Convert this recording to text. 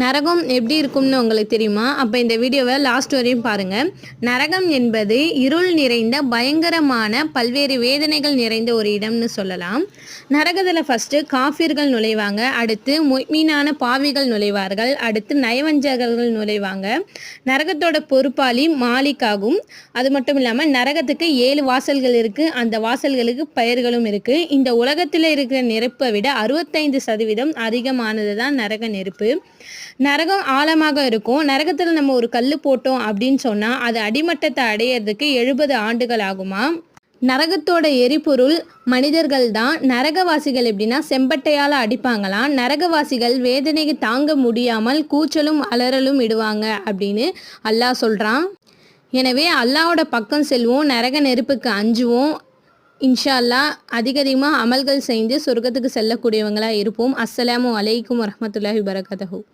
நரகம் எப்படி இருக்கும்னு உங்களுக்கு தெரியுமா? அப்போ இந்த வீடியோவை லாஸ்ட் வரையும் பாருங்கள் நரகம் என்பது இருள் நிறைந்த பயங்கரமான பல்வேறு வேதனைகள் நிறைந்த ஒரு இடம்னு சொல்லலாம். நரகத்தில் ஃபஸ்ட்டு காஃபிர்கள் நுழைவாங்க அடுத்து மொய்மீனான பாவிகள் நுழைவார்கள் அடுத்து நயவஞ்சகர்கள் நுழைவாங்க. நரகத்தோட பொறுப்பாளி மாலிக் ஆகும் அது மட்டும் இல்லாமல் நரகத்துக்கு ஏழு வாசல்கள் இருக்குது அந்த வாசல்களுக்கு பெயர்களும் இருக்குது இந்த உலகத்தில் இருக்கிற நெருப்பை விட அறுபத்தைந்து சதவீதம் அதிகமானது தான் நரக நெருப்பு. நரகம் ஆழமாக இருக்கும். நரகத்தில் நம்ம ஒரு கல் போட்டோம் அப்படின்னு சொன்னால் அது அடிமட்டத்தை அடையிறதுக்கு எழுபது ஆண்டுகள் ஆகுமா? நரகத்தோட எரிபொருள் மனிதர்கள் தான். நரகவாசிகள் எப்படின்னா செம்பட்டையால் அடிப்பாங்களாம். நரகவாசிகள் வேதனைக்கு தாங்க முடியாமல் கூச்சலும் அலறலும் இடுவாங்க அப்படின்னு அல்லாஹ் சொல்கிறான் எனவே அல்லாவோட பக்கம் செல்வோம் நரக நெருப்புக்கு அஞ்சுவோம். இன்ஷா அல்லாஹ் அதிக அதிகமாக அமல்கள் செய்து சொர்க்கத்துக்கு செல்லக்கூடியவங்களாக இருப்போம். அஸ்ஸலாமு அலைக்கும் வரமத்துல்லாஹி வரகாத்தஹூ